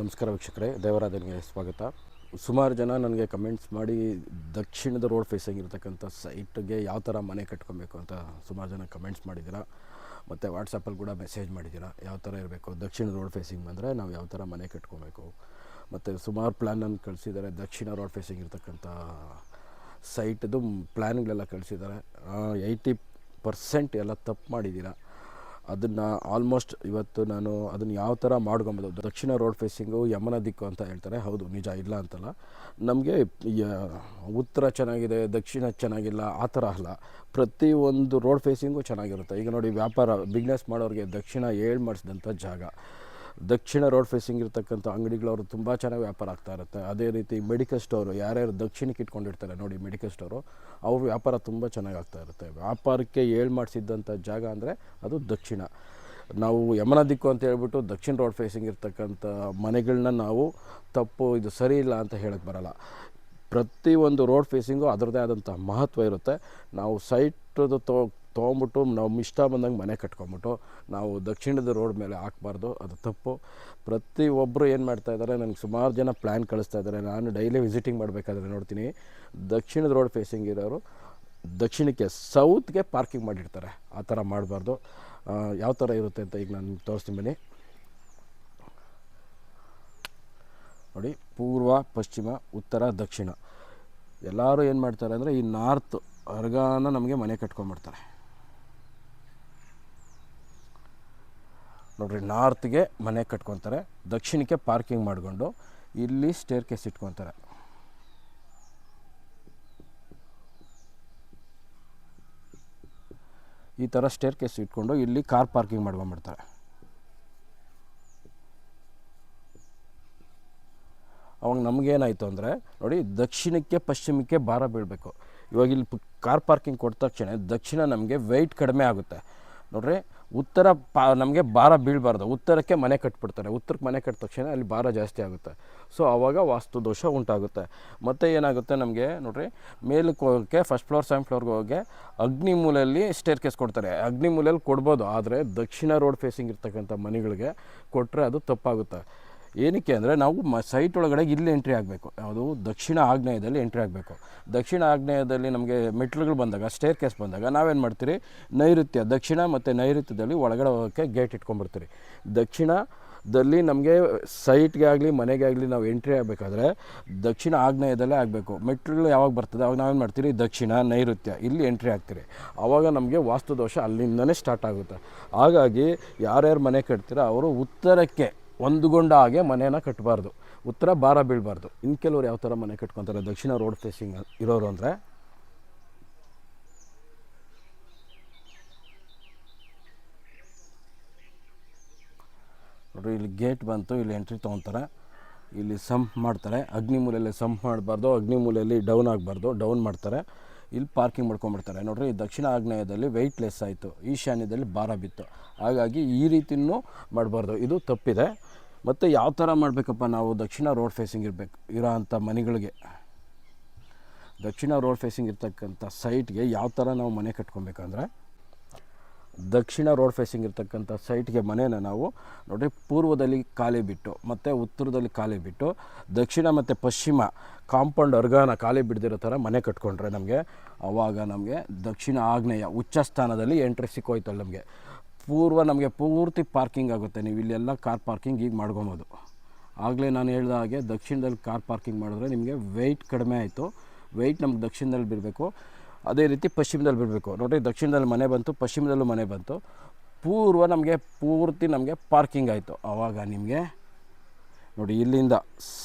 ನಮಸ್ಕಾರ ವೀಕ್ಷಕರೇ, ದೇವರಾಧನಿಗೆ ಸ್ವಾಗತ. ಸುಮಾರು ಜನ ನನಗೆ ಕಮೆಂಟ್ಸ್ ಮಾಡಿ ದಕ್ಷಿಣದ ರೋಡ್ ಫೇಸಿಂಗ್ ಇರತಕ್ಕಂಥ ಸೈಟ್ಗೆ ಯಾವ ಥರ ಮನೆ ಕಟ್ಕೊಬೇಕು ಅಂತ ಸುಮಾರು ಜನ ಕಮೆಂಟ್ಸ್ ಮಾಡಿದ್ದೀರಾ? ಮತ್ತು ವಾಟ್ಸಪ್ಪಲ್ಲಿ ಕೂಡ ಮೆಸೇಜ್ ಮಾಡಿದ್ದೀರಾ? ಯಾವ ಥರ ಇರಬೇಕು? ದಕ್ಷಿಣ ರೋಡ್ ಫೇಸಿಂಗ್ ಬಂದರೆ ನಾವು ಯಾವ ಥರ ಮನೆ ಕಟ್ಕೊಬೇಕು? ಮತ್ತು ಸುಮಾರು ಪ್ಲ್ಯಾನನ್ನು ಕಳಿಸಿದ್ದಾರೆ. ದಕ್ಷಿಣ ರೋಡ್ ಫೇಸಿಂಗ್ ಇರತಕ್ಕಂಥ ಸೈಟ್ದು ಪ್ಲ್ಯಾನ್ಗಳೆಲ್ಲ ಕಳಿಸಿದ್ದಾರೆ. ಏಯ್ಟಿ ಪರ್ಸೆಂಟ್ ಎಲ್ಲ ತಪ್ಪು ಮಾಡಿದ್ದೀರಾ? ಅದನ್ನು ಆಲ್ಮೋಸ್ಟ್ ಇವತ್ತು ನಾನು ಅದನ್ನು ಯಾವ ಥರ ಮಾಡ್ಕೊಂಬೋದು, ದಕ್ಷಿಣ ರೋಡ್ ಫೇಸಿಂಗು ಯಮನ ದಿಕ್ಕು ಅಂತ ಹೇಳ್ತಾರೆ. ಹೌದು, ನಿಜ ಇಲ್ಲ ಅಂತಲ್ಲ. ನಮಗೆ ಉತ್ತರ ಚೆನ್ನಾಗಿದೆ, ದಕ್ಷಿಣ ಚೆನ್ನಾಗಿಲ್ಲ, ಆ ಥರ ಅಲ್ಲ. ಪ್ರತಿಯೊಂದು ರೋಡ್ ಫೇಸಿಂಗು ಚೆನ್ನಾಗಿರುತ್ತೆ. ಈಗ ನೋಡಿ ವ್ಯಾಪಾರ ಬಿಸ್ನೆಸ್ ಮಾಡೋರಿಗೆ ದಕ್ಷಿಣ ಏಳು ಮಾಡಿಸಿದಂಥ ಜಾಗ. ದಕ್ಷಿಣ ರೋಡ್ ಫೇಸಿಂಗ್ ಇರ್ತಕ್ಕಂಥ ಅಂಗಡಿಗಳವರು ತುಂಬ ಚೆನ್ನಾಗಿ ವ್ಯಾಪಾರ ಆಗ್ತಾ ಇರುತ್ತೆ. ಅದೇ ರೀತಿ ಮೆಡಿಕಲ್ ಸ್ಟೋರು ಯಾರ್ಯಾರು ದಕ್ಷಿಣಕ್ಕೆ ಇಟ್ಕೊಂಡಿರ್ತಾರೆ ನೋಡಿ ಮೆಡಿಕಲ್ ಸ್ಟೋರು ಅವ್ರ ವ್ಯಾಪಾರ ತುಂಬ ಚೆನ್ನಾಗಿ ಆಗ್ತಾ ಇರುತ್ತೆ. ವ್ಯಾಪಾರಕ್ಕೆ ಏಳು ಮಾಡಿಸಿದ್ದಂಥ ಜಾಗ ಅಂದರೆ ಅದು ದಕ್ಷಿಣ. ನಾವು ಯಮನ ದಿಕ್ಕು ಅಂತ ಹೇಳ್ಬಿಟ್ಟು ದಕ್ಷಿಣ ರೋಡ್ ಫೇಸಿಂಗ್ ಇರ್ತಕ್ಕಂಥ ಮನೆಗಳನ್ನ ನಾವು ತಪ್ಪು, ಇದು ಸರಿ ಇಲ್ಲ ಅಂತ ಹೇಳಕ್ಕೆ ಬರಲ್ಲ. ಪ್ರತಿಯೊಂದು ರೋಡ್ ಫೇಸಿಂಗು ಅದರದ್ದೇ ಆದಂಥ ಮಹತ್ವ ಇರುತ್ತೆ. ನಾವು ಸೈಟದು ತೊ ತೊಗೊಂಬಿಟ್ಟು ನಮ್ಮ ಇಷ್ಟ ಬಂದಂಗೆ ಮನೆ ಕಟ್ಕೊಂಬಿಟ್ಟು ನಾವು ದಕ್ಷಿಣದ ರೋಡ್ ಮೇಲೆ ಹಾಕ್ಬಾರ್ದು, ಅದು ತಪ್ಪು. ಪ್ರತಿಯೊಬ್ಬರು ಏನು ಮಾಡ್ತಾ ಇದ್ದಾರೆ, ನನಗೆ ಸುಮಾರು ಜನ ಪ್ಲ್ಯಾನ್ ಕಳಿಸ್ತಾ ಇದ್ದಾರೆ. ನಾನು ಡೈಲಿ ವಿಸಿಟಿಂಗ್ ಮಾಡಬೇಕಾದ್ರೆ ನೋಡ್ತೀನಿ. ದಕ್ಷಿಣದ ರೋಡ್ ಫೇಸಿಂಗ್ ಇರೋರು ದಕ್ಷಿಣಕ್ಕೆ ಸೌತ್ಗೆ ಪಾರ್ಕಿಂಗ್ ಮಾಡಿರ್ತಾರೆ. ಆ ಥರ ಮಾಡಬಾರ್ದು. ಯಾವ ಥರ ಇರುತ್ತೆ ಅಂತ ಈಗ ನಾನು ತೋರಿಸ್ತೀನಿ ಬನ್ನಿ. ನೋಡಿ, ಪೂರ್ವ, ಪಶ್ಚಿಮ, ಉತ್ತರ, ದಕ್ಷಿಣ. ಎಲ್ಲರೂ ಏನು ಮಾಡ್ತಾರೆ ಅಂದರೆ ಈ ನಾರ್ತ್ ಅರ್ಗಾನ ನಮಗೆ ಮನೆ ಕಟ್ಕೊಂಡ್ಬಿಡ್ತಾರೆ. ನೋಡ್ರಿ, ನಾರ್ತ್ಗೆ ಮನೆ ಕಟ್ಕೊತಾರೆ, ದಕ್ಷಿಣಕ್ಕೆ ಪಾರ್ಕಿಂಗ್ ಮಾಡಿಕೊಂಡು, ಇಲ್ಲಿ ಸ್ಟೇರ್ ಕೇಸ್ ಇಟ್ಕೊತಾರೆ. ಈ ಥರ ಸ್ಟೇರ್ ಕೇಸ್ ಇಟ್ಕೊಂಡು ಇಲ್ಲಿ ಕಾರ್ ಪಾರ್ಕಿಂಗ್ ಮಾಡ್ಕೊಂಬಿಡ್ತಾರೆ. ಅವಾಗ ನಮಗೇನಾಯಿತು ಅಂದರೆ, ನೋಡಿ, ದಕ್ಷಿಣಕ್ಕೆ ಪಶ್ಚಿಮಕ್ಕೆ ಭಾರ ಬೀಳಬೇಕು. ಇವಾಗ ಇಲ್ಲಿ ಕಾರ್ ಪಾರ್ಕಿಂಗ್ ಕೊಟ್ಟ ತಕ್ಷಣ ದಕ್ಷಿಣ ನಮಗೆ ವೆಯ್ಟ್ ಕಡಿಮೆ ಆಗುತ್ತೆ. ನೋಡ್ರಿ ಉತ್ತರ ಪಾ, ನಮಗೆ ಭಾರ ಬೀಳಬಾರ್ದು. ಉತ್ತರಕ್ಕೆ ಮನೆ ಕಟ್ಬಿಡ್ತಾರೆ. ಉತ್ತರಕ್ಕೆ ಮನೆ ಕಟ್ಟಿದ ತಕ್ಷಣ ಅಲ್ಲಿ ಭಾರ ಜಾಸ್ತಿ ಆಗುತ್ತೆ. ಸೊ ಆವಾಗ ವಾಸ್ತು ದೋಷ ಉಂಟಾಗುತ್ತೆ. ಮತ್ತು ಏನಾಗುತ್ತೆ ನಮಗೆ, ನೋಡಿರಿ, ಮೇಲಕ್ಕೆ ಹೋಗೋಕ್ಕೆ ಫಸ್ಟ್ ಫ್ಲೋರ್ ಸೆಕೆಂಡ್ ಫ್ಲೋರ್ಗೆ ಹೋಗಿ ಅಗ್ನಿ ಮೂಲೆಯಲ್ಲಿ ಸ್ಟೇರ್ ಕೇಸ್ ಕೊಡ್ತಾರೆ. ಅಗ್ನಿ ಮೂಲೆಯಲ್ಲಿ ಕೊಡ್ಬೋದು. ಆದರೆ ದಕ್ಷಿಣ ರೋಡ್ ಫೇಸಿಂಗ್ ಇರ್ತಕ್ಕಂಥ ಮನೆಗಳಿಗೆ ಕೊಟ್ಟರೆ ಅದು ತಪ್ಪಾಗುತ್ತೆ. ಏನಕ್ಕೆ ಅಂದರೆ ನಾವು ಮ ಸೈಟ್ ಒಳಗಡೆ ಇಲ್ಲಿ ಎಂಟ್ರಿ ಆಗಬೇಕು. ಯಾವುದು? ದಕ್ಷಿಣ ಆಗ್ನೇಯದಲ್ಲಿ ಎಂಟ್ರಿ ಆಗಬೇಕು. ದಕ್ಷಿಣ ಆಗ್ನೇಯದಲ್ಲಿ ನಮಗೆ ಮೆಟ್ಲುಗಳು ಬಂದಾಗ ಸ್ಟೇರ್ ಕೇಸ್ ಬಂದಾಗ ನಾವೇನು ಮಾಡ್ತೀರಿ? ನೈಋತ್ಯ, ದಕ್ಷಿಣ ಮತ್ತು ನೈಋತ್ಯದಲ್ಲಿ ಒಳಗಡೆ ಹೋಗೋಕ್ಕೆ ಗೇಟ್ ಇಟ್ಕೊಂಡ್ಬಿಡ್ತೀರಿ. ದಕ್ಷಿಣದಲ್ಲಿ ನಮಗೆ ಸೈಟ್ಗೆ ಆಗಲಿ, ಮನೆಗೆ ಆಗಲಿ ನಾವು ಎಂಟ್ರಿ ಆಗಬೇಕಾದ್ರೆ ದಕ್ಷಿಣ ಆಗ್ನೇಯದಲ್ಲೇ ಆಗಬೇಕು. ಮೆಟ್ಲುಗಳು ಯಾವಾಗ ಬರ್ತದೆ? ಅವಾಗ ನಾವೇನು ಮಾಡ್ತೀರಿ? ದಕ್ಷಿಣ, ನೈಋತ್ಯ ಇಲ್ಲಿ ಎಂಟ್ರಿ ಆಗ್ತೀರಿ. ಆವಾಗ ನಮಗೆ ವಾಸ್ತು ದೋಷ ಅಲ್ಲಿಂದನೇ ಸ್ಟಾರ್ಟ್ ಆಗುತ್ತೆ. ಹಾಗಾಗಿ ಯಾರ್ಯಾರು ಮನೆ ಕಟ್ತೀರೋ? ಅವರು ಉತ್ತರಕ್ಕೆ ಹೊಂದ್ಕೊಂಡ ಹಾಗೆ ಮನೇನ ಕಟ್ಟಬಾರ್ದು ಉತ್ತರ ಭಾರ ಬೀಳಬಾರ್ದು. ಇನ್ನು ಕೆಲವರು ಯಾವ ಥರ ಮನೆ ಕಟ್ಕೊತಾರೆ? ದಕ್ಷಿಣ ರೋಡ್ ಫೇಸಿಂಗ್ ಇರೋರು ಅಂದರೆ? ನೋಡ್ರಿ, ಇಲ್ಲಿ ಗೇಟ್ ಬಂತು, ಇಲ್ಲಿ ಎಂಟ್ರಿ ತೊಗೊತಾರೆ. ಇಲ್ಲಿ ಸಂಪ್ ಮಾಡ್ತಾರೆ. ಅಗ್ನಿ ಮೂಲೆಯಲ್ಲಿ ಸಂಪ್ ಮಾಡಬಾರ್ದು ಅಗ್ನಿ ಮೂಲೆಯಲ್ಲಿ ಡೌನ್ ಆಗಬಾರ್ದು ಡೌನ್ ಮಾಡ್ತಾರೆ. ಇಲ್ಲಿ ಪಾರ್ಕಿಂಗ್ ಮಾಡ್ಕೊಂಡ್ಬಿಡ್ತಾರೆ. ನೋಡ್ರಿ, ದಕ್ಷಿಣ ಆಗ್ನೇಯದಲ್ಲಿ ವೆಯ್ಟ್ಲೆಸ್ ಆಯಿತು. ಈಶಾನ್ಯದಲ್ಲಿ ಭಾರ ಬಿತ್ತು. ಹಾಗಾಗಿ ಈ ರೀತಿಯೂ ಮಾಡಬಾರ್ದು. ಇದು ತಪ್ಪಿದೆ. ಮತ್ತು ಯಾವ ಥರ ಮಾಡಬೇಕಪ್ಪ ನಾವು? ದಕ್ಷಿಣ ರೋಡ್ ಫೇಸಿಂಗ್ ಇರಬೇಕು. ಇರೋ ಅಂಥ ಮನೆಗಳಿಗೆ. ದಕ್ಷಿಣ ರೋಡ್ ಫೇಸಿಂಗ್ ಇರ್ತಕ್ಕಂಥ ಸೈಟ್ಗೆ ಯಾವ ಥರ ನಾವು ಮನೆ ಕಟ್ಕೊಬೇಕಂದ್ರೆ ದಕ್ಷಿಣ ರೋಡ್ ಫೇಸಿಂಗ್ ಇರ್ತಕ್ಕಂಥ ಸೈಟ್ಗೆ ಮನೇನ ನಾವು ನೋಡಿ ಪೂರ್ವದಲ್ಲಿ ಖಾಲಿ ಬಿಟ್ಟು, ಮತ್ತು ಉತ್ತರದಲ್ಲಿ ಖಾಲಿ ಬಿಟ್ಟು, ದಕ್ಷಿಣ ಮತ್ತು ಪಶ್ಚಿಮ ಕಾಂಪೌಂಡ್ ಅರ್ಗಾನ ಖಾಲಿ ಬಿಡ್ದಿರೋ ಥರ ಮನೆ ಕಟ್ಕೊಂಡ್ರೆ ನಮಗೆ ಆವಾಗ ನಮಗೆ ದಕ್ಷಿಣ ಆಗ್ನೇಯ ಉಚ್ಚ ಸ್ಥಾನದಲ್ಲಿ ಎಂಟ್ರಿ ಸಿಕ್ಕೋಯ್ತಲ್ಲ ನಮಗೆ. ಪೂರ್ವ ನಮಗೆ ಪೂರ್ತಿ ಪಾರ್ಕಿಂಗ್ ಆಗುತ್ತೆ, ನೀವು ಇಲ್ಲೆಲ್ಲ ಕಾರ್ ಪಾರ್ಕಿಂಗ್ ಈಗ ಮಾಡ್ಕೊಬೋದು. ಆಗಲೇ ನಾನು ಹೇಳಿದ ಹಾಗೆ ದಕ್ಷಿಣದಲ್ಲಿ ಕಾರ್ ಪಾರ್ಕಿಂಗ್ ಮಾಡಿದ್ರೆ ನಿಮಗೆ ವೆಯ್ಟ್ ಕಡಿಮೆ ಆಯಿತು. ವೆಯ್ಟ್ ನಮ್ಗೆ ದಕ್ಷಿಣದಲ್ಲಿ ಬಿಡಬೇಕು. ಅದೇ ರೀತಿ ಪಶ್ಚಿಮದಲ್ಲಿ ಬಿಡಬೇಕು. ನೋಡಿ ದಕ್ಷಿಣದಲ್ಲಿ ಮನೆ ಬಂತು, ಪಶ್ಚಿಮದಲ್ಲೂ ಮನೆ ಬಂತು. ಪೂರ್ವ ನಮಗೆ ಪೂರ್ತಿ ನಮಗೆ ಪಾರ್ಕಿಂಗ್ ಆಯಿತು. ಆವಾಗ ನಿಮಗೆ ನೋಡಿ, ಇಲ್ಲಿಂದ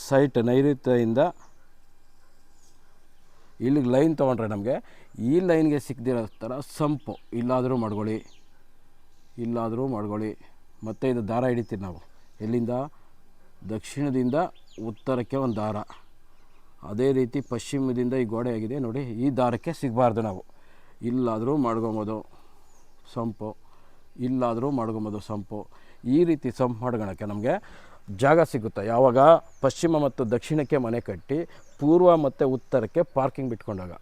ಸೈಟ್ ನೈಋತ್ಯದಿಂದ ಇಲ್ಲಿಗೆ ಲೈನ್ ತೊಗೊಂಡ್ರೆ ನಮಗೆ ಈ ಲೈನ್ಗೆ ಸಿಕ್ಕದಿರೋ ಥರ ಸಂಪು. ಇಲ್ಲಾದರೂ ಮಾಡ್ಕೊಳ್ಳಿ. ಇಲ್ಲಾದರೂ ಮಾಡ್ಕೊಳ್ಳಿ. ಮತ್ತು ಇದು ದಾರ ಹಿಡಿತೀವಿ ನಾವು. ಎಲ್ಲಿಂದ ದಕ್ಷಿಣದಿಂದ ಉತ್ತರಕ್ಕೆ ಒಂದು ದಾರ. ಅದೇ ರೀತಿ ಪಶ್ಚಿಮದಿಂದ ಈ ಗೋಡೆ ಆಗಿದೆ ನೋಡಿ, ಈ ದಾರಕ್ಕೆ ಸಿಗಬಾರ್ದು ನಾವು. ಇಲ್ಲಾದರೂ ಮಾಡ್ಕೊಬೋದು ಸಂಪು. ಇಲ್ಲಾದರೂ ಮಾಡ್ಕೊಬೋದು ಸಂಪು. ಈ ರೀತಿ ಸಂಪು ಮಾಡ್ಕೊಳಕ್ಕೆ ನಮಗೆ ಜಾಗ ಸಿಗುತ್ತೆ. ಯಾವಾಗ? ಪಶ್ಚಿಮ ಮತ್ತು ದಕ್ಷಿಣಕ್ಕೆ ಮನೆ ಕಟ್ಟಿ, ಪೂರ್ವ ಮತ್ತು ಉತ್ತರಕ್ಕೆ ಪಾರ್ಕಿಂಗ್ ಬಿಟ್ಕೊಂಡಾಗ.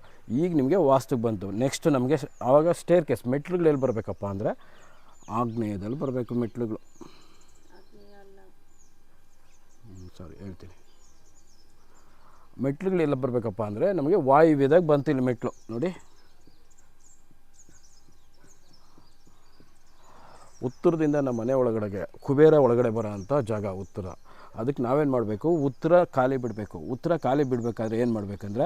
ಈಗ ನಿಮಗೆ ವಾಸ್ತುಗೆ ಬಂತು. ನೆಕ್ಸ್ಟ್ ನಮಗೆ ಆವಾಗ ಸ್ಟೇರ್ ಕೇಸ್ ಮೆಟ್ಲುಗಳು ಎಲ್ಲಿ ಬರಬೇಕಪ್ಪ ಅಂದರೆ ಆಗ್ನೇಯದಲ್ಲಿ ಬರಬೇಕು ಮೆಟ್ಲುಗಳು ಸಾರಿ, ಹೇಳ್ತೀನಿ. ಮೆಟ್ಲುಗಳೆಲ್ಲ ಬರಬೇಕಪ್ಪ ಅಂದರೆ ನಮಗೆ ವಾಯುವ್ಯದಾಗ ಬಂತು ಇಲ್ಲಿ ಮೆಟ್ಲು. ನೋಡಿ. ಉತ್ತರದಿಂದ ನಮ್ಮ ಮನೆ ಒಳಗಡೆಗೆ, ಕುಬೇರ ಒಳಗಡೆ ಬರೋ ಅಂಥ ಜಾಗ ಉತ್ತರ. ಅದಕ್ಕೆ ನಾವೇನು ಮಾಡಬೇಕು? ಉತ್ತರ ಖಾಲಿ ಬಿಡಬೇಕು. ಉತ್ತರ ಖಾಲಿ ಬಿಡಬೇಕಾದ್ರೆ ಏನು ಮಾಡಬೇಕಂದ್ರೆ,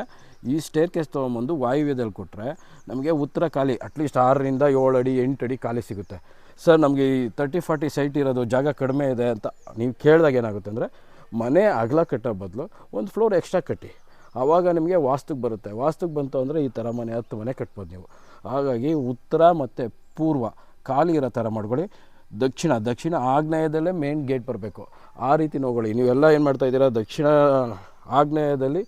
ಈ ಸ್ಟೇರ್ ಕೇಸ್ ತೊಗೊಂಬಂದು ವಾಯುವ್ಯದಲ್ಲಿ ಕೊಟ್ಟರೆ ನಮಗೆ ಉತ್ತರ ಖಾಲಿ ಅಟ್ಲೀಸ್ಟ್ ಆರರಿಂದ ಏಳು ಅಡಿ, ಎಂಟು ಅಡಿ ಖಾಲಿ ಸಿಗುತ್ತೆ. ಸರ್, ನಮಗೆ ಈ ತರ್ಟಿ ಫಾರ್ಟಿ ಸೈಟ್ ಇರೋದು ಜಾಗ ಕಡಿಮೆ ಇದೆ ಅಂತ ನೀವು ಕೇಳಿದಾಗ ಏನಾಗುತ್ತೆ ಅಂದರೆ ಮನೆ ಅಗಲ ಕಟ್ಟೋ ಬದಲು ಒಂದು ಫ್ಲೋರ್ ಎಕ್ಸ್ಟ್ರಾ ಕಟ್ಟಿ. ಆವಾಗ ನಿಮಗೆ ವಾಸ್ತುಗೆ ಬರುತ್ತೆ. ವಾಸ್ತುಗೆ ಬಂತು ಅಂದರೆ ಈ ಥರ ಮನೆ, ಹತ್ತು ಮನೆ ಕಟ್ಬೋದು ನೀವು. ಹಾಗಾಗಿ ಉತ್ತರ ಮತ್ತು ಪೂರ್ವ ಖಾಲಿ ಇರೋ ಥರ ಮಾಡ್ಕೊಳ್ಳಿ. ದಕ್ಷಿಣ ದಕ್ಷಿಣ ಆಗ್ನೇಯದಲ್ಲೇ ಮೇನ್ ಗೇಟ್ ಬರಬೇಕು. ಆ ರೀತಿ ನೋಡ್ಕೊಳ್ಳಿ. ನೀವೆಲ್ಲ ಏನು ಮಾಡ್ತಾ ಇದ್ದೀರಾ? ದಕ್ಷಿಣ ಆಗ್ನೇಯದಲ್ಲಿ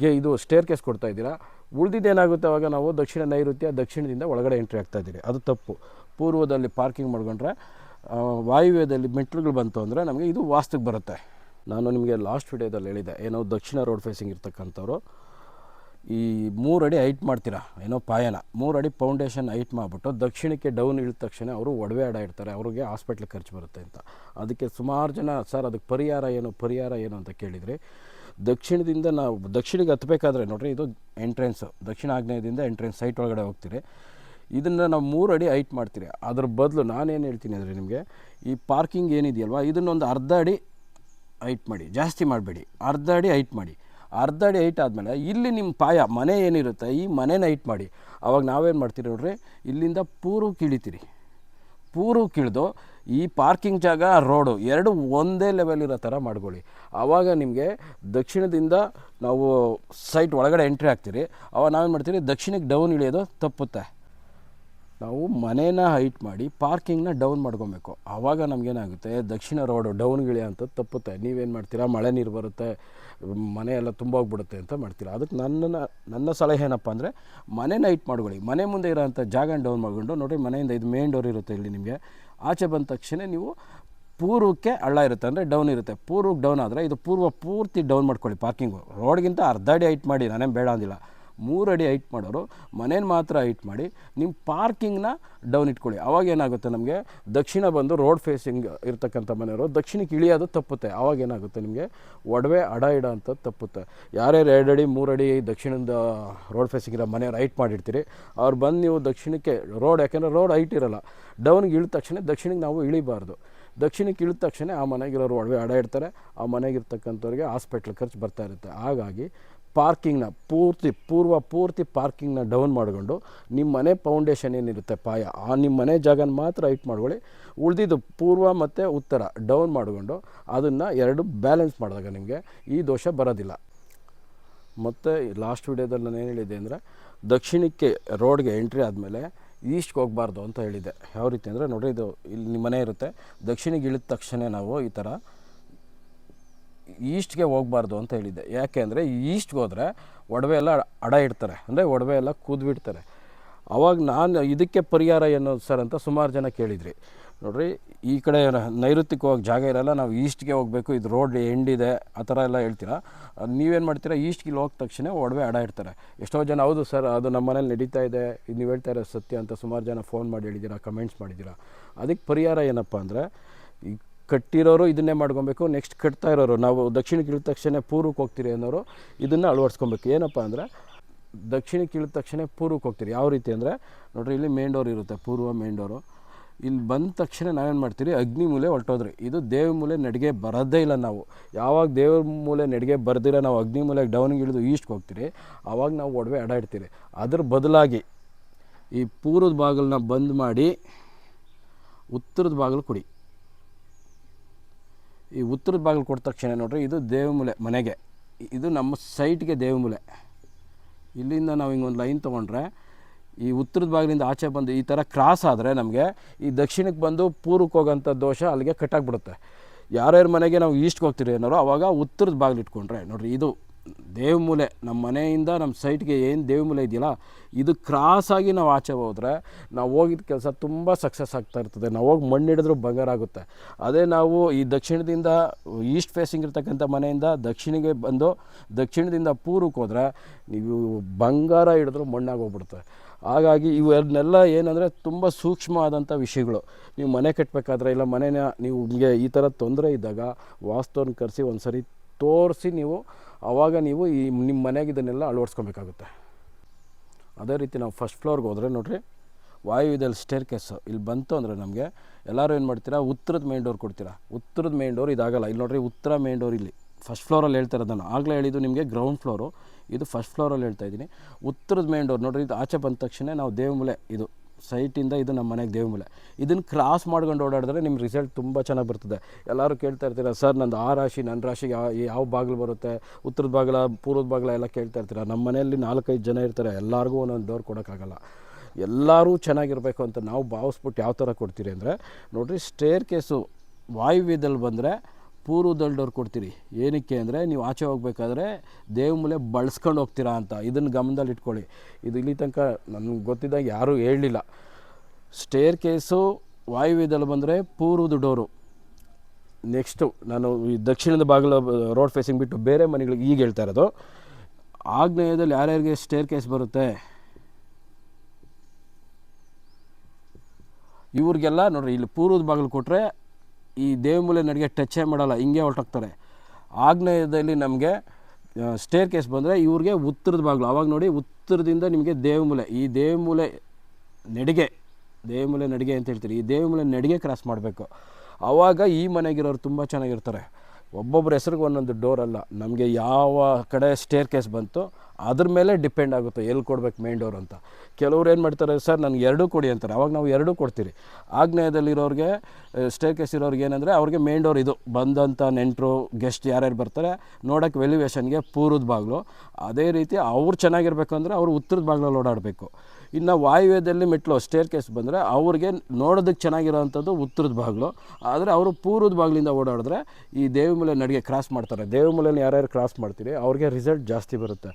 ಗೆ ಇದು ಸ್ಟೇರ್ ಕೇಸ್ ಕೊಡ್ತಾ ಇದ್ದೀರಾ. ಉಳಿದಿದ್ದೇನಾಗುತ್ತೆ ಅವಾಗ ನಾವು ದಕ್ಷಿಣ ನೈಋತ್ಯ ದಕ್ಷಿಣದಿಂದ ಒಳಗಡೆ ಎಂಟ್ರಿ ಆಗ್ತಾ ಇದ್ದೀರಿ. ಅದು ತಪ್ಪು. ಪೂರ್ವದಲ್ಲಿ ಪಾರ್ಕಿಂಗ್ ಮಾಡ್ಕೊಂಡ್ರೆ ವಾಯುವ್ಯದಲ್ಲಿ ಮೆಟ್ಲುಗಳು ಬಂತು ಅಂದರೆ ನಮಗೆ ಇದು ವಾಸ್ತುಗೆ ಬರುತ್ತೆ. ನಾನು ನಿಮಗೆ ಲಾಸ್ಟ್ ವಿಡಿಯೋದಲ್ಲಿ ಹೇಳಿದೆ ಏನೋ ದಕ್ಷಿಣ ರೋಡ್ ಫೇಸಿಂಗ್ ಇರ್ತಕ್ಕಂಥವ್ರು, ಈ ಮೂರು ಅಡಿ ಹೈಟ್ ಮಾಡ್ತೀರಾ, ಏನೋ ಪಾಯನ, ಮೂರು ಅಡಿ ಫೌಂಡೇಶನ್ ಹೈಟ್ ಮಾಡಿಬಿಟ್ಟು ದಕ್ಷಿಣಕ್ಕೆ ಡೌನ್ ಇಳಿದ ತಕ್ಷಣ ಅವರು ಒಡವೆ ಅಡ ಇಡ್ತಾರೆ, ಅವ್ರಿಗೆ ಹಾಸ್ಪಿಟ್ಲಿಗೆ ಖರ್ಚು ಬರುತ್ತೆ ಅಂತ. ಅದಕ್ಕೆ ಸುಮಾರು ಜನ, ಸರ್, ಅದಕ್ಕೆ ಪರಿಹಾರ ಏನು ಪರಿಹಾರ ಏನು? ಅಂತ ಕೇಳಿದರೆ, ದಕ್ಷಿಣದಿಂದ ನಾವು ದಕ್ಷಿಣಿಗೆ ಹತ್ತಬೇಕಾದ್ರೆ ನೋಡಿರಿ, ಇದು ಎಂಟ್ರೆನ್ಸು ದಕ್ಷಿಣ ಆಗ್ನೇಯದಿಂದ ಎಂಟ್ರೆನ್ಸ್ ಸೈಟ್ ಒಳಗಡೆ ಹೋಗ್ತೀರಿ. ಇದನ್ನು ನಾವು ಮೂರು ಅಡಿ ಹೈಟ್ ಮಾಡ್ತೀರಿ. ಅದ್ರ ಬದಲು ನಾನೇನು ಹೇಳ್ತೀನಿ ಅಂದರೆ ನಿಮಗೆ, ಈ ಪಾರ್ಕಿಂಗ್ ಏನಿದೆಯಲ್ವ, ಇದನ್ನೊಂದು ಅರ್ಧ ಅಡಿ ಹೈಟ್ ಮಾಡಿ, ಜಾಸ್ತಿ ಮಾಡಬೇಡಿ. ಅರ್ಧ ಅಡಿ ಹೈಟ್ ಮಾಡಿ. ಅರ್ಧ ಅಡಿ ಹೈಟ್ ಆದಮೇಲೆ ಇಲ್ಲಿ ನಿಮ್ಮ ಪಾಯ, ಮನೆ ಏನಿರುತ್ತೆ, ಈ ಮನೇನ ಹೈಟ್ ಮಾಡಿ. ಅವಾಗ ನಾವೇನು ಮಾಡ್ತೀರಿ ನೋಡ್ರಿ, ಇಲ್ಲಿಂದ ಪೂರ್ವಕ್ಕೆ ಇಳಿತೀರಿ ಪೂರ್ವಕ್ಕೆ ಇಳಿದು ಈ ಪಾರ್ಕಿಂಗ್ ಜಾಗ, ರೋಡು, ಎರಡು ಒಂದೇ ಲೆವೆಲ್ ಇರೋ ಥರ ಮಾಡ್ಕೊಳ್ಳಿ. ಆವಾಗ ನಿಮಗೆ ದಕ್ಷಿಣದಿಂದ ನಾವು ಸೈಟ್ ಒಳಗಡೆ ಎಂಟ್ರಿ ಆಗ್ತೀರಿ. ಅವಾಗ ನಾವೇನು ಮಾಡ್ತೀರಿ, ದಕ್ಷಿಣಕ್ಕೆ ಡೌನ್ ಇಳಿಯೋದು ತಪ್ಪುತ್ತೆ. ನಾವು ಮನೇನ ಹೈಟ್ ಮಾಡಿ ಪಾರ್ಕಿಂಗ್ನ ಡೌನ್ ಮಾಡ್ಕೊಬೇಕು. ಆವಾಗ ನಮಗೇನಾಗುತ್ತೆ, ದಕ್ಷಿಣ ರೋಡು ಡೌನ್ಗಿಳಿ ಅಂತ ತಪ್ಪುತ್ತೆ. ನೀವೇನು ಮಾಡ್ತೀರಾ? ಮಳೆ ನೀರು ಬರುತ್ತೆ, ಮನೆ ಎಲ್ಲ ತುಂಬೋಗ್ಬಿಡುತ್ತೆ ಅಂತ ಮಾಡ್ತೀರಾ? ಅದಕ್ಕೆ ನನ್ನ ನನ್ನ ಸಲಹೆ ಏನಪ್ಪ ಅಂದರೆ, ಮನೇನ ಹೈಟ್ ಮಾಡ್ಕೊಳ್ಳಿ. ಮನೆ ಮುಂದೆ ಇರೋಂಥ ಜಾಗನ ಡೌನ್ ಮಾಡಿಕೊಂಡು ನೋಡಿ ಮನೆಯಿಂದ ಇದು ಮೇನ್ ಡೋರ್ ಇರುತ್ತೆ ಇಲ್ಲಿ ನಿಮಗೆ. ಆಚೆ ಬಂದ ತಕ್ಷಣ ನೀವು ಪೂರ್ವಕ್ಕೆ ಹಳ್ಳ ಇರುತ್ತೆ ಅಂದರೆ ಡೌನ್ ಇರುತ್ತೆ. ಪೂರ್ವಕ್ಕೆ ಡೌನ್ ಆದರೆ ಇದು ಪೂರ್ವ ಪೂರ್ತಿ ಡೌನ್ ಮಾಡ್ಕೊಳ್ಳಿ ಪಾರ್ಕಿಂಗು ರೋಡ್ಗಿಂತ ಅರ್ಧ ಅಡಿ ಹೈಟ್ ಮಾಡಿ, ನಾನೇನು ಬೇಡ ಅಂದಿಲ್ಲ. ಮೂರು ಅಡಿ ಹೈಟ್ ಮಾಡೋರು, ಮನೇನ ಮಾತ್ರ ಹೈಟ್ ಮಾಡಿ ನಿಮ್ಮ ಪಾರ್ಕಿಂಗ್ನ ಡೌನ್ ಇಟ್ಕೊಳ್ಳಿ. ಅವಾಗ ಏನಾಗುತ್ತೆ ನಮಗೆ? ದಕ್ಷಿಣ ಬಂದು ರೋಡ್ ಫೇಸಿಂಗ್ ಇರ್ತಕ್ಕಂಥ ಮನೆಯವರು, ದಕ್ಷಿಣಕ್ಕೆ ಇಳಿಯೋದು ತಪ್ಪುತ್ತೆ. ಅವಾಗ ಏನಾಗುತ್ತೆ ನಿಮಗೆ? ಒಡವೆ, ಅಡ, ಇಡ ಅಂತ ತಪ್ಪುತ್ತೆ. ಯಾರ್ಯಾರು ಎರಡು ಅಡಿ ಮೂರು ಅಡಿ ದಕ್ಷಿಣದ ರೋಡ್ ಫೇಸಿಂಗ್ ಇರೋ ಮನೆಯವ್ರು ಹೈಟ್ ಮಾಡಿರ್ತೀರಿ, ಅವ್ರು ಬಂದು ನೀವು ದಕ್ಷಿಣಕ್ಕೆ ರೋಡ್ ಯಾಕೆಂದರೆ ರೋಡ್ ಹೈಟ್ ಇರಲ್ಲ. ಡೌನ್ಗೆ ಇಳಿದ ತಕ್ಷಣ ದಕ್ಷಿಣಕ್ಕೆ ನಾವು ಇಳಿಬಾರ್ದು. ದಕ್ಷಿಣಕ್ಕೆ ಇಳಿದ ತಕ್ಷಣ ಆ ಮನೆಗಿರೋರು ಒಡವೆ, ಅಡ ಇಡ್ತಾರೆ. ಆ ಮನೆಗಿರ್ತಕ್ಕಂಥವ್ರಿಗೆ ಹಾಸ್ಪಿಟ್ಲ್ ಖರ್ಚು ಬರ್ತಾ ಇರುತ್ತೆ. ಹಾಗಾಗಿ ಪಾರ್ಕಿಂಗ್ನ ಪೂರ್ತಿ ಪೂರ್ವ ಪೂರ್ತಿ ಪಾರ್ಕಿಂಗ್ನ ಡೌನ್ ಮಾಡಿಕೊಂಡು ನಿಮ್ಮ ಮನೆ ಫೌಂಡೇಶನ್ ಏನಿರುತ್ತೆ ಪಾಯ, ಆ ನಿಮ್ಮ ಮನೆ ಜಾಗನ ಮಾತ್ರ ಹೈಟ್ ಮಾಡ್ಕೊಳ್ಳಿ. ಉಳಿದಿದ್ದು ಪೂರ್ವ ಮತ್ತು ಉತ್ತರ ಡೌನ್ ಮಾಡಿಕೊಂಡು ಅದನ್ನು ಎರಡು ಬ್ಯಾಲೆನ್ಸ್ ಮಾಡಿದಾಗ ನಿಮಗೆ ಈ ದೋಷ ಬರೋದಿಲ್ಲ. ಮತ್ತು ಲಾಸ್ಟ್ ವಿಡಿಯೋದಲ್ಲಿ ನಾನು ಏನು ಹೇಳಿದೆ ಅಂದರೆ ದಕ್ಷಿಣಕ್ಕೆ ರೋಡ್ಗೆ ಎಂಟ್ರಿ ಆದಮೇಲೆ ಈಸ್ಟ್ಗೆ ಹೋಗಬಾರ್ದು ಅಂತ ಹೇಳಿದ್ದೆ. ಯಾವ ರೀತಿ ಅಂದರೆ ನೋಡಿರಿ ಇದು ಇಲ್ಲಿ ನಿಮ್ಮ ಮನೆ ಇರುತ್ತೆ. ದಕ್ಷಿಣಕ್ಕೆ ಇಳಿದ ತಕ್ಷಣ ನಾವು ಈ ಥರ ಈಸ್ಟ್ಗೆ ಹೋಗ್ಬಾರ್ದು ಅಂತ ಹೇಳಿದ್ದೆ. ಯಾಕೆ ಅಂದರೆ ಈಸ್ಟ್ಗೆ ಹೋದರೆ ಒಡವೆ ಎಲ್ಲ ಅಡ ಇಡ್ತಾರೆ. ಅಂದರೆ ಒಡವೆ ಎಲ್ಲ ಕೂದ್ಬಿಡ್ತಾರೆ. ಅವಾಗ ನಾನು ಇದಕ್ಕೆ ಪರಿಹಾರ ಏನು ಸರ್ ಅಂತ ಸುಮಾರು ಜನ ಕೇಳಿದ್ರಿ. ನೋಡಿರಿ, ಈ ಕಡೆ ನೈಋತ್ಯಕ್ಕೆ ಹೋಗಿ ಜಾಗ ಇರೋಲ್ಲ, ನಾವು ಈಸ್ಟ್ಗೆ ಹೋಗಬೇಕು, ಇದು ರೋಡ್ ಎಂಡ್ ಇದೆ ಆ ಥರ ಎಲ್ಲ ಹೇಳ್ತೀರಾ? ನೀವೇನು ಮಾಡ್ತೀರಾ? ಈಸ್ಟ್ಗೆ ಹೋದ ತಕ್ಷಣ ಒಡವೆ ಅಡ ಇಡ್ತಾರೆ. ಎಷ್ಟೋ ಜನ, ಹೌದು ಸರ್, ಅದು ನಮ್ಮ ಮನೇಲಿ ನಡೀತಾ ಇದೆ, ಇದು ನೀವು ಹೇಳ್ತಾ ಇರೋ ಸತ್ಯ ಅಂತ ಸುಮಾರು ಜನ ಫೋನ್ ಮಾಡಿ ಹೇಳಿದ್ದೀರಾ, ಕಮೆಂಟ್ಸ್ ಮಾಡಿದ್ದೀರಾ? ಅದಕ್ಕೆ ಪರಿಹಾರ ಏನಪ್ಪ ಅಂದರೆ, ಈ ಕಟ್ಟಿರೋರು ಇದನ್ನೇ ಮಾಡ್ಕೊಬೇಕು ನೆಕ್ಸ್ಟ್ ಕಟ್ತಾ ಇರೋರು, ನಾವು ದಕ್ಷಿಣಕ್ಕೆ ಇಳಿದ ತಕ್ಷಣ ಪೂರ್ವಕ್ಕೆ ಹೋಗ್ತೀರಿ ಅನ್ನೋರು ಇದನ್ನು ಅಳವಡಿಸ್ಕೊಬೇಕು. ಏನಪ್ಪ ಅಂದರೆ, ದಕ್ಷಿಣಕ್ಕೆ ಇಳಿದ ತಕ್ಷಣ ಪೂರ್ವಕ್ಕೆ ಹೋಗ್ತೀರಿ. ಯಾವ ರೀತಿ ಅಂದರೆ, ನೋಡ್ರಿ, ಇಲ್ಲಿ ಮೇನ್ ಡೋರ್ ಇರುತ್ತೆ, ಪೂರ್ವ ಮೇನ್ ಡೋರು ಇಲ್ಲಿ ಬಂದ ತಕ್ಷಣ ನಾವೇನು ಮಾಡ್ತೀರಿ, ಅಗ್ನಿ ಮೂಲೆ ಹೊರಟೋದ್ರಿ. ಇದು ದೇವ ಮೂಲೆ ನಡಿಗೆ ಬರೋದೇ ಇಲ್ಲ ನಾವು. ಯಾವಾಗ ದೇವ್ರ ಮೂಲೆ ನಡಿಗೆ ಬರ್ದಿರ, ನಾವು ಅಗ್ನಿ ಮೂಲೆಗೆ ಡೌನ್ಗೆ ಇಳಿದು ಈಸ್ಟ್ಗೆ ಹೋಗ್ತೀರಿ ಆವಾಗ ನಾವು ಒಡವೆ ಅಡ ಇಡ್ತೀರಿ. ಅದ್ರ ಬದಲಾಗಿ ಈ ಪೂರ್ವದ ಬಾಗಿಲನ್ನ ಬಂದ್ ಮಾಡಿ, ಉತ್ತರದ ಬಾಗಿಲು ಕೊಡಿ. ಈ ಉತ್ತರದ ಬಾಗಿಲು ಕೊಟ್ಟ ತಕ್ಷಣ ನೋಡ್ರಿ, ಇದು ದೇವಮೂಲೆ ಮನೆಗೆ. ಇದು ನಮ್ಮ ಸೈಟ್ಗೆ ದೇವಮೂಲೆ. ಇಲ್ಲಿಂದ ನಾವು ಹಿಂಗೊಂದು ಲೈನ್ ತೊಗೊಂಡ್ರೆ, ಈ ಉತ್ತರದ ಬಾಗಿಲಿಂದ ಆಚೆ ಬಂದು ಈ ಥರ ಕ್ರಾಸ್ ಆದರೆ ನಮಗೆ ಈ ದಕ್ಷಿಣಕ್ಕೆ ಬಂದು ಪೂರ್ವಕ್ಕೆ ಹೋಗೋಂಥ ದೋಷ ಅಲ್ಲಿಗೆ ಕಟ್ಟಾಗ್ಬಿಡುತ್ತೆ ಯಾರ್ಯಾರ ಮನೆಗೆ ನಾವು ಈಸ್ಟ್ಗೆ ಹೋಗ್ತೀರಿ ಅನ್ನೋರು ಅವಾಗ ಉತ್ತರದ ಬಾಗಿಲು ಇಟ್ಕೊಂಡ್ರೆ, ನೋಡ್ರಿ ಇದು ದೇವಮೂಲೆ, ನಮ್ಮ ಮನೆಯಿಂದ ನಮ್ಮ ಸೈಟ್ಗೆ ಏನು ದೇವಮೂಲೆ ಇದೆಯಲ್ಲ, ಇದು ಕ್ರಾಸಾಗಿ ನಾವು ಆಚೆ ಹೋದರೆ ನಾವು ಹೋಗಿದ್ದ ಕೆಲಸ ತುಂಬ ಸಕ್ಸಸ್ ಆಗ್ತಾ ಇರ್ತದೆ. ನಾವು ಹೋಗಿ ಮಣ್ಣು ಹಿಡಿದ್ರೂ ಬಂಗಾರ ಆಗುತ್ತೆ. ಅದೇ ನಾವು ಈ ದಕ್ಷಿಣದಿಂದ ಈಸ್ಟ್ ಫೇಸಿಂಗ್ ಇರ್ತಕ್ಕಂಥ ಮನೆಯಿಂದ ದಕ್ಷಿಣಿಗೆ ಬಂದು ದಕ್ಷಿಣದಿಂದ ಪೂರ್ವಕ್ಕೆ ಹೋದರೆ ನೀವು ಬಂಗಾರ ಹಿಡಿದ್ರೂ ಹೋಗ್ಬಿಡ್ತವೆ ಹಾಗಾಗಿ ಇವನ್ನೆಲ್ಲ ಏನಂದರೆ ತುಂಬ ಸೂಕ್ಷ್ಮವಾದಂಥ ವಿಷಯಗಳು. ನೀವು ಮನೆ ಕಟ್ಟಬೇಕಾದ್ರೆ ಇಲ್ಲ ಮನೆನ ನೀವು ನಿಮಗೆ ಈ ಥರ ತೊಂದರೆ ಇದ್ದಾಗ ವಾಸ್ತವನ ಕರೆಸಿ ಒಂದು ಸರಿ ತೋರಿಸಿ ನೀವು ಆವಾಗ ನೀವು ಈ ನಿಮ್ಮ ಮನೆಗೆ ಇದನ್ನೆಲ್ಲ ಅಳವಡಿಸ್ಕೊಬೇಕಾಗುತ್ತೆ. ಅದೇ ರೀತಿ ನಾವು ಫಸ್ಟ್ ಫ್ಲೋರ್ಗೆ ಹೋದರೆ ನೋಡ್ರಿ ವಾಯುವಿದಲ್ಲಿ ಸ್ಟೇರ್ ಕೇಸು ಇಲ್ಲಿ ಬಂತು ಅಂದರೆ ನಮಗೆ ಎಲ್ಲರೂ ಏನು ಮಾಡ್ತೀರಾ, ಉತ್ತರದ ಮೇನ್ ಡೋರ್ ಕೊಡ್ತೀರಾ. ಉತ್ತರದ ಮೇನ್ ಡೋರ್ ಇದಾಗಲ್ಲ. ಇಲ್ಲಿ ನೋಡ್ರಿ ಉತ್ತರ ಮೇನ್ ಡೋರ್ ಇಲ್ಲಿ. ಫಸ್ಟ್ ಫ್ಲೋರಲ್ಲಿ ಹೇಳ್ತಾ ಅದನ್ನು ನಾನು ಆಗಲೇ ಹೇಳಿದ್ದು ನಿಮಗೆ ಗ್ರೌಂಡ್ ಫ್ಲೋರು ಇದು ಫಸ್ಟ್ ಫ್ಲೋರಲ್ಲಿ ಹೇಳ್ತಾ ಇದ್ದೀನಿ. ಉತ್ತರದ ಮೇನ್ ಡೋರ್ ನೋಡ್ರಿ, ಇದು ಆಚೆ ಬಂದ ತಕ್ಷಣ ನಾವು ದೇವಮೂಲೆ, ಇದು ಸೈಟಿಂದ ಇದು ನಮ್ಮ ಮನೆಗೆ ದೇವಮೂಲೆ ಇದನ್ನು ಕ್ರಾಸ್ ಮಾಡ್ಕೊಂಡು ಓಡಾಡಿದ್ರೆ ನಿಮ್ಮ ರಿಸಲ್ಟ್ ತುಂಬ ಚೆನ್ನಾಗಿ ಬರ್ತದೆ. ಎಲ್ಲರೂ ಕೇಳ್ತಾ ಇರ್ತೀರ, ಸರ್, ನಂದು ಆ ರಾಶಿ ನನ್ನ ರಾಶಿಗೆ ಯಾವ ಯಾವ ಬಾಗಿಲು ಬರುತ್ತೆ? ಉತ್ತರದ ಬಾಗಿಲ, ಪೂರ್ವದ ಬಾಗಿಲ ಎಲ್ಲ ಕೇಳ್ತಾ ಇರ್ತೀರ? ನಮ್ಮ ಮನೆಯಲ್ಲಿ ನಾಲ್ಕೈದು ಜನ ಇರ್ತಾರೆ, ಎಲ್ಲರಿಗೂ ಒಂದೊಂದು ಡೋರ್ ಕೊಡೋಕ್ಕಾಗಲ್ಲ. ಎಲ್ಲರೂ ಚೆನ್ನಾಗಿರಬೇಕು ಅಂತ ನಾವು ಭಾವಿಸ್ಬಿಟ್ಟು ಯಾವ ಥರ ಕೊಡ್ತೀರಿ ಅಂದರೆ, ನೋಡಿರಿ ಸ್ಟೇರ್ ಕೇಸು ವಾಯುವ್ಯದಲ್ಲಿ ಬಂದರೆ ಪೂರ್ವದಲ್ಲಿ ಡೋರ್ ಕೊಡ್ತೀರಿ. ಏನಕ್ಕೆ ಅಂದರೆ ನೀವು ಆಚೆ ಹೋಗಬೇಕಾದ್ರೆ ದೇವಮೂಲೆ ಬಳಸ್ಕೊಂಡು ಹೋಗ್ತೀರಾ ಅಂತ. ಇದನ್ನು ಗಮನದಲ್ಲಿ ಇಟ್ಕೊಳ್ಳಿ. ಇದು ಇಲ್ಲಿ ತನಕ ನನಗೆ ಗೊತ್ತಿದ್ದಾಗ ಯಾರೂ ಹೇಳಲಿಲ್ಲ. ಸ್ಟೇರ್ ಕೇಸು ವಾಯುವ್ಯದಲ್ಲಿ ಬಂದರೆ ಪೂರ್ವದ ಡೋರು ನೆಕ್ಸ್ಟು ನಾನು ಈ ದಕ್ಷಿಣದ ಬಾಗಿಲ ರೋಡ್ ಫೇಸಿಂಗ್ ಬಿಟ್ಟು ಬೇರೆ ಮನೆಗಳಿಗೆ ಈಗ ಹೇಳ್ತಾ ಇರೋದು. ಆಗ್ನೇಯದಲ್ಲಿ ಯಾರ್ಯಾರಿಗೆ ಸ್ಟೇರ್ ಕೇಸ್ ಬರುತ್ತೆ? ಇವ್ರಿಗೆಲ್ಲ ನೋಡ್ರಿ, ಇಲ್ಲಿ ಪೂರ್ವದ ಬಾಗಿಲು ಕೊಟ್ಟರೆ ಈ ದೇವಮೂಲೆ ನಡಿಗೆ ಟಚ್ಚೇ ಮಾಡಲ್ಲ, ಹಿಂಗೆ ಹೊರಟೋಗ್ತಾರೆ. ಆಗ್ನೇಯದಲ್ಲಿ ನಮಗೆ ಸ್ಟೇರ್ ಕೇಸ್ ಬಂದರೆ ಇವ್ರಿಗೆ ಉತ್ತರದ ಬಾಗಿಲು. ಅವಾಗ ನೋಡಿ ಉತ್ತರದಿಂದ ನಿಮಗೆ ದೇವಮೂಲೆ ಈ ದೇವಮೂಲೆ ನಡಿಗೆ ದೇವಮೂಲೆ ನಡಿಗೆ ಅಂತ ಹೇಳ್ತೀರಿ, ಈ ದೇವಮೂಲೆ ನಡಿಗೆ ಕ್ರಾಸ್ ಮಾಡಬೇಕು. ಆವಾಗ ಈ ಮನೆಗಿರೋರು ತುಂಬ ಚೆನ್ನಾಗಿರ್ತಾರೆ. ಒಬ್ಬೊಬ್ಬರ ಹೆಸ್ರಿಗೆ ಒಂದೊಂದು ಡೋರ್ ಅಲ್ಲ. ನಮಗೆ ಯಾವ ಕಡೆ ಸ್ಟೇರ್ ಕೇಸ್ ಬಂತು ಅದ್ರ ಮೇಲೆ ಡಿಪೆಂಡ್ ಆಗುತ್ತೆ ಎಲ್ಲಿ ಕೊಡ್ಬೇಕು ಮೇನ್ ಡೋರ್ ಅಂತ. ಕೆಲವ್ರು ಏನು ಮಾಡ್ತಾರೆ, ಸರ್, ನನಗೆ ಎರಡೂ ಕೊಡಿ ಅಂತಾರೆ. ಅವಾಗ ನಾವು ಎರಡೂ ಕೊಡ್ತೀರಿ. ಆಗ್ನೇಯದಲ್ಲಿರೋರಿಗೆ ಸ್ಟೇರ್ ಕೇಸ್ ಇರೋರಿಗೆ ಏನಂದರೆ ಅವ್ರಿಗೆ ಮೇನ್ ಡೋರ್ ಇದು. ಬಂದಂಥ ನೆಂಟರು ಗೆಸ್ಟ್ ಯಾರ್ಯಾರು ಬರ್ತಾರೆ ನೋಡೋಕ್ಕೆ ವೆಲ್ಯುವೇಷನ್ಗೆ ಪೂರ್ವದ ಬಾಗಿಲು. ಅದೇ ರೀತಿ ಅವ್ರು ಚೆನ್ನಾಗಿರ್ಬೇಕು ಅಂದರೆ ಅವರು ಉತ್ತರದ ಬಾಗಿಲಲ್ಲಿ ಓಡಾಡಬೇಕು. ಇನ್ನು ವಾಯುವ್ಯದಲ್ಲಿ ಮೆಟ್ಲು ಸ್ಟೇರ್ ಕೇಸ್ ಬಂದರೆ ಅವ್ರಿಗೆ ನೋಡೋದಕ್ಕೆ ಚೆನ್ನಾಗಿರೋವಂಥದ್ದು ಉತ್ತರದ ಬಾಗಿಲು ಆದರೆ ಅವರು ಪೂರ್ವದ ಬಾಗಿಲಿಂದ ಓಡಾಡಿದ್ರೆ ಈ ದೇವಿಮೂಲೆ ನಡಿಗೆ ಕ್ರಾಸ್ ಮಾಡ್ತಾರೆ. ದೇವಿಮೂಲೆನ ಯಾರ್ಯಾರು ಕ್ರಾಸ್ ಮಾಡ್ತೀರಿ, ಅವ್ರಿಗೆ ರಿಸಲ್ಟ್ ಜಾಸ್ತಿ ಬರುತ್ತೆ.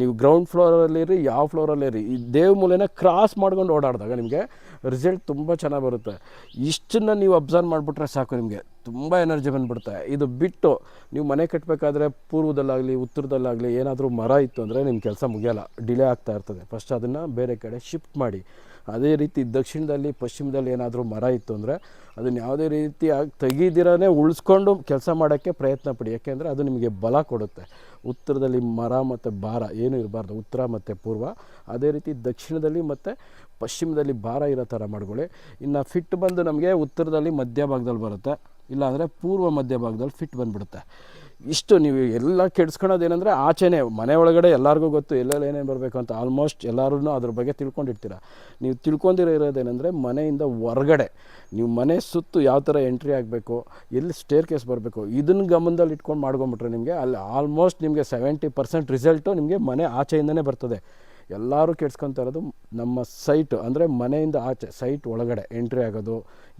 ನೀವು ಗ್ರೌಂಡ್ ಫ್ಲೋರಲ್ಲಿರಿ ಯಾವ ಫ್ಲೋರಲ್ಲಿರಿ ಈ ದೇವಿಮೂಲೆನ ಕ್ರಾಸ್ ಮಾಡ್ಕೊಂಡು ಓಡಾಡಿದಾಗ ನಿಮಗೆ ರಿಸಲ್ಟ್ ತುಂಬ ಚೆನ್ನಾಗಿ ಬರುತ್ತೆ. ಇಷ್ಟನ್ನು ನೀವು ಅಬ್ಸರ್ವ್ ಮಾಡಿಬಿಟ್ರೆ ಸಾಕು ನಿಮಗೆ. ತುಂಬ ಎನರ್ಜಿ ಬಂದುಬಿಡುತ್ತೆ. ಇದು ಬಿಟ್ಟು ನೀವು ಮನೆ ಕಟ್ಟಬೇಕಾದ್ರೆ ಪೂರ್ವದಲ್ಲಾಗಲಿ, ಉತ್ತರದಲ್ಲಾಗಲಿ ಏನಾದರೂ ಮರ ಇತ್ತು ಅಂದರೆ ನಿಮ್ಮ ಕೆಲಸ ಮುಗಿಯಲ್ಲ. ಡಿಲೇ ಆಗ್ತಾ ಇರ್ತದೆ. ಫಸ್ಟ್ ಅದನ್ನು ಬೇರೆ ಕಡೆ ಶಿಫ್ಟ್ ಮಾಡಿ. ಅದೇ ರೀತಿ ದಕ್ಷಿಣದಲ್ಲಿ, ಪಶ್ಚಿಮದಲ್ಲಿ ಏನಾದರೂ ಮರ ಇತ್ತು ಅಂದರೆ ಅದನ್ನು ಯಾವುದೇ ರೀತಿಯಾಗಿ ತೆಗೀದಿರೇ ಉಳಿಸ್ಕೊಂಡು ಕೆಲಸ ಮಾಡೋಕ್ಕೆ ಪ್ರಯತ್ನ ಪಡಿ. ಯಾಕೆಂದರೆ ಅದು ನಿಮಗೆ ಬಲ ಕೊಡುತ್ತೆ. ಉತ್ತರದಲ್ಲಿ ಮರ ಮತ್ತು ಭಾರ ಏನೂ ಇರಬಾರ್ದು. ಉತ್ತರ ಮತ್ತು ಪೂರ್ವ. ಅದೇ ರೀತಿ ದಕ್ಷಿಣದಲ್ಲಿ ಮತ್ತು ಪಶ್ಚಿಮದಲ್ಲಿ ಭಾರ ಇರೋ ಥರ ಮಾಡ್ಕೊಳ್ಳಿ. ಇನ್ನು ಫಿಟ್ ಬಂದು ನಮಗೆ ಉತ್ತರದಲ್ಲಿ ಮಧ್ಯ ಭಾಗದಲ್ಲಿ ಬರುತ್ತೆ. ಇಲ್ಲಾಂದರೆ ಪೂರ್ವ ಮಧ್ಯ ಭಾಗದಲ್ಲಿ ಫಿಟ್ ಬಂದುಬಿಡುತ್ತೆ. ಇಷ್ಟು ನೀವು ಎಲ್ಲ ಕೆಡಿಸ್ಕೊಳೋದು ಏನಂದರೆ ಆಚೆನೇ, ಮನೆ ಒಳಗಡೆ ಎಲ್ಲರಿಗೂ ಗೊತ್ತು ಎಲ್ಲೆಲ್ಲಿ ಏನೇನು ಬರಬೇಕು ಅಂತ ಆಲ್ಮೋಸ್ಟ್ ಎಲ್ಲರೂ ಅದ್ರ ಬಗ್ಗೆ ತಿಳ್ಕೊಂಡಿರ್ತೀರ. ನೀವು ತಿಳ್ಕೊಂಡಿರೋ ಇರೋದೇನೆಂದರೆ ಮನೆಯಿಂದ ಹೊರಗಡೆ, ನೀವು ಮನೆ ಸುತ್ತು ಯಾವ ಥರ ಎಂಟ್ರಿ ಆಗಬೇಕು, ಎಲ್ಲಿ ಸ್ಟೇರ್ ಕೇಸ್ ಬರಬೇಕು ಇದನ್ನು ಗಮನದಲ್ಲಿ ಇಟ್ಕೊಂಡು ಮಾಡ್ಕೊಂಬಿಟ್ರೆ ನಿಮಗೆ ಅಲ್ಲಿ ಆಲ್ಮೋಸ್ಟ್ ನಿಮಗೆ ಸೆವೆಂಟಿ ಪರ್ಸೆಂಟ್ ರಿಸಲ್ಟು ನಿಮಗೆ ಮನೆ ಆಚೆಯಿಂದನೇ ಬರ್ತದೆ. ಎಲ್ಲರೂ ಕೆಡ್ಸ್ಕೊತಾ ಇರೋದು ನಮ್ಮ ಸೈಟ್, ಅಂದರೆ ಮನೆಯಿಂದ ಆಚೆ, ಸೈಟ್ ಒಳಗಡೆ ಎಂಟ್ರಿ ಆಗೋದು,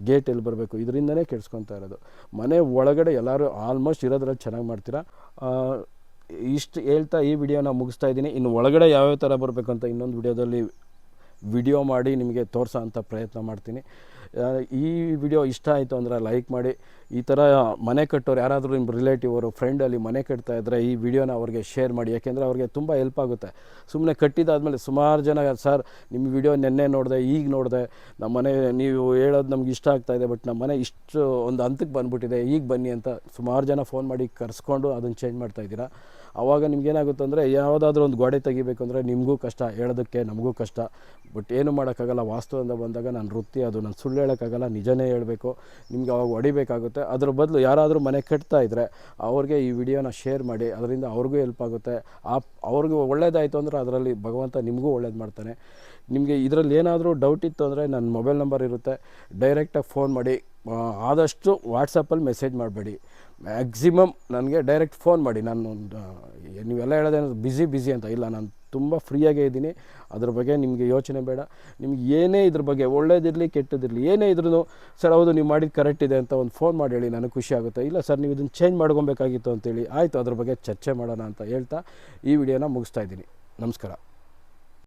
ಗೇಟ್ ಎಲ್ಲಿ ಬರಬೇಕು, ಇದರಿಂದನೇ ಕೆಡ್ಸ್ಕೊತಾ ಇರೋದು. ಮನೆ ಒಳಗಡೆ ಎಲ್ಲರೂ ಆಲ್ಮೋಸ್ಟ್ ಇರೋದ್ರಲ್ಲಿ ಚೆನ್ನಾಗಿ ಮಾಡ್ತೀರಾ? ಇಷ್ಟು ಹೇಳ್ತಾ ಈ ವಿಡಿಯೋನ ಮುಗಿಸ್ತಾ ಇದ್ದೀನಿ. ಇನ್ನು ಒಳಗಡೆ ಯಾವ್ಯಾವ ಥರ ಬರಬೇಕು ಅಂತ ಇನ್ನೊಂದು ವಿಡಿಯೋದಲ್ಲಿ ವಿಡಿಯೋ ಮಾಡಿ ನಿಮಗೆ ತೋರಿಸೋ ಅಂಥ ಪ್ರಯತ್ನ ಮಾಡ್ತೀನಿ. ಈ ವಿಡಿಯೋ ಇಷ್ಟ ಆಯಿತು ಅಂದರೆ ಲೈಕ್ ಮಾಡಿ. ಈ ಥರ ಮನೆ ಕಟ್ಟೋರು, ಯಾರಾದರೂ ನಿಮ್ಮ ರಿಲೇಟಿವ್ ಅವರು ಫ್ರೆಂಡಲ್ಲಿ ಮನೆ ಕಟ್ತಾ ಇದ್ದರೆ ಈ ವಿಡಿಯೋನ ಅವ್ರಿಗೆ ಶೇರ್ ಮಾಡಿ. ಯಾಕೆಂದರೆ ಅವ್ರಿಗೆ ತುಂಬ ಹೆಲ್ಪ್ ಆಗುತ್ತೆ. ಸುಮ್ಮನೆ ಕಟ್ಟಿದಾದ್ಮೇಲೆ ಸುಮಾರು ಜನ, ಸರ್ ನಿಮ್ಮ ವಿಡಿಯೋ ನೆನ್ನೆ ನೋಡಿದೆ, ಈಗ ನೋಡಿದೆ. ನಮ್ಮ ಮನೆ, ನೀವು ಹೇಳೋದು ನಮ್ಗೆ ಇಷ್ಟ ಆಗ್ತಾ ಇದೆ, ಬಟ್ ನಮ್ಮ ಮನೆ ಇಷ್ಟು ಒಂದು ಹಂತಕ್ಕೆ ಬಂದುಬಿಟ್ಟಿದೆ, ಈಗ ಬನ್ನಿ ಅಂತ ಸುಮಾರು ಜನ ಫೋನ್ ಮಾಡಿ ಕರೆಸ್ಕೊಂಡು ಅದನ್ನು ಚೇಂಜ್ ಮಾಡ್ತಾ ಇದ್ದೀರಾ? ಆವಾಗ ನಿಮ್ಗೇನಾಗುತ್ತೆ ಅಂದರೆ, ಯಾವುದಾದ್ರೂ ಒಂದು ಗೋಡೆ ತೆಗಿಬೇಕು ಅಂದರೆ ನಿಮಗೂ ಕಷ್ಟ, ಹೇಳೋದಕ್ಕೆ ನಮಗೂ ಕಷ್ಟ. ಬಟ್ ಏನು ಮಾಡೋಕ್ಕಾಗಲ್ಲ ವಾಸ್ತವದಿಂದ ಬಂದಾಗ ನಾನು ವೃತ್ತಿ, ಅದು ನಾನು ಸುಳ್ಳು ಹೇಳೋಕ್ಕಾಗಲ್ಲ, ನಿಜನೇ ಹೇಳಬೇಕು, ನಿಮ್ಗೆ ಅವಾಗ ಹೊಡಿಬೇಕಾಗುತ್ತೆ. ಅದ್ರ ಬದಲು ಯಾರಾದರೂ ಮನೆ ಕಟ್ತಾ ಇದ್ದರೆ ಅವ್ರಿಗೆ ಈ ವಿಡಿಯೋನ ಶೇರ್ ಮಾಡಿ, ಅದರಿಂದ ಅವ್ರಿಗೂ ಹೆಲ್ಪ್ ಆಗುತ್ತೆ. ಆ ಅವ್ರಿಗೂ ಒಳ್ಳೇದಾಯಿತು ಅಂದರೆ ಅದರಲ್ಲಿ ಭಗವಂತ ನಿಮಗೂ ಒಳ್ಳೇದು ಮಾಡ್ತಾನೆ. ನಿಮಗೆ ಇದರಲ್ಲಿ ಏನಾದರೂ ಡೌಟ್ ಇತ್ತು ಅಂದರೆ ನನ್ನ ಮೊಬೈಲ್ ನಂಬರ್ ಇರುತ್ತೆ. ಡೈರೆಕ್ಟಾಗಿ ಫೋನ್ ಮಾಡಿ ಆದಷ್ಟು ವಾಟ್ಸಪ್ಪಲ್ಲಿ ಮೆಸೇಜ್ ಮಾಡಬೇಡಿ. ಮ್ಯಾಕ್ಸಿಮಮ್ ನನಗೆ ಡೈರೆಕ್ಟ್ ಫೋನ್ ಮಾಡಿ. ನಾನು ನೀವೆಲ್ಲ ಹೇಳೋದೇನೋ ಬ್ಯುಸಿ ಬ್ಯುಸಿ ಅಂತ. ಇಲ್ಲ, ನಾನು ತುಂಬ ಫ್ರೀಯಾಗೇ ಇದ್ದೀನಿ. ಅದ್ರ ಬಗ್ಗೆ ನಿಮಗೆ ಯೋಚನೆ ಬೇಡ. ನಿಮ್ಗೆ ಏನೇ ಇದ್ರ ಬಗ್ಗೆ, ಒಳ್ಳೇದಿರಲಿ, ಕೆಟ್ಟದಿರಲಿ, ಏನೇ ಇದ್ರೂ ಸರ್, ಹೌದು, ನೀವು ಮಾಡಿದ್ದು ಕರೆಕ್ಟ್ ಇದೆ ಅಂತ ಒಂದು ಫೋನ್ ಮಾಡಿ ಹೇಳಿ ನನಗೆ ಖುಷಿ ಆಗುತ್ತೆ. ಇಲ್ಲ, ಸರ್, ನೀವು ಇದನ್ನು ಚೇಂಜ್ ಮಾಡ್ಕೊಬೇಕಾಗಿತ್ತು ಅಂತೇಳಿ. ಆಯಿತು, ಅದ್ರ ಬಗ್ಗೆ ಚರ್ಚೆ ಮಾಡೋಣ ಅಂತ ಹೇಳ್ತಾ ಈ ವಿಡಿಯೋನ ಮುಗಿಸ್ತಾ ಇದ್ದೀನಿ. ನಮಸ್ಕಾರ.